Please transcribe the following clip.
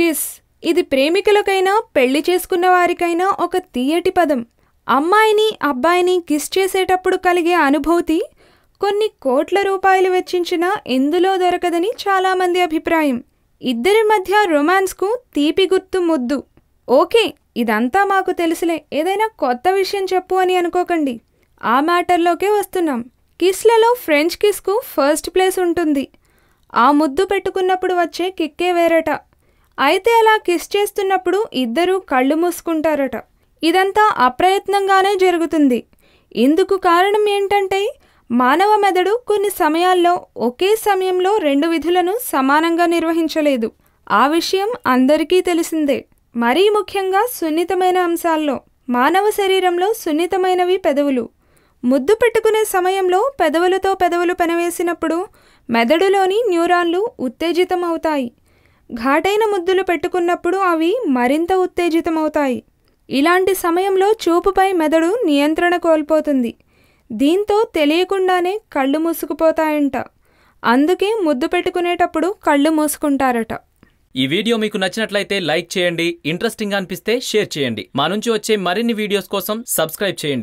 Kiss. ఇది ప్రేమికులకైనా పెళ్ళి చేసుకున్న వారికైనా ఒక తీయటి పదం. అమ్మాయిని అబ్బాయిని కిస్ చేసేటప్పుడు కలిగే అనుభూతి కొన్ని కోట్ల రూపాయలు వెచ్చించినా ఎందులో దొరకదని చాలామంది అభిప్రాయం. ఇద్దరి మధ్య రొమాన్స్కు తీపి గుర్తు ముద్దు. ఓకే ఇదంతా మాకు తెలుసులే. ఏదైనా కొత్త విషయం చెప్పు అని అనుకోకండి. ఆ మ్యాటర్లోకే వస్తున్నాం. కిస్లలో ఫ్రెంచ్ కిస్కు ఫస్ట్ ప్లేస్ ఉంటుంది. ఆ ముద్దు పెట్టుకున్నప్పుడు వచ్చే కిక్కే వేరట. అయితే అలా కిస్ చేస్తున్నప్పుడు ఇద్దరూ కళ్ళు మూసుకుంటారట. ఇదంతా అప్రయత్నంగానే జరుగుతుంది. ఇందుకు కారణం ఏంటంటే మానవ మెదడు కొన్ని సమయాల్లో ఒకే సమయంలో రెండు విధులను సమానంగా నిర్వహించలేదు. ఆ విషయం అందరికీ తెలిసిందే. మరీ ముఖ్యంగా సున్నితమైన అంశాల్లో. మానవ శరీరంలో సున్నితమైనవి పెదవులు. ముద్దు పెట్టుకునే సమయంలో పెదవులతో పెదవులు పెనవేసినప్పుడు మెదడులోని న్యూరాన్లు ఉత్తేజితమవుతాయి. ఘాటైన ముద్దులు పెట్టుకున్నప్పుడు అవి మరింత ఉత్తేజితమవుతాయి. ఇలాంటి సమయంలో చూపుపై మెదడు నియంత్రణ కోల్పోతుంది. దీంతో తెలియకుండానే కళ్ళు మూసుకుపోతాయంట. అందుకే ముద్దు పెట్టుకునేటప్పుడు కళ్ళు మూసుకుంటారట. ఈ వీడియో మీకు నచ్చినట్లయితే లైక్ చేయండి ఇంట్రెస్టింగ్ అనిపిస్తే షేర్ చేయండి. మా నుంచి వచ్చే మరిన్ని వీడియోస్ కోసం సబ్స్క్రైబ్ చేయండి.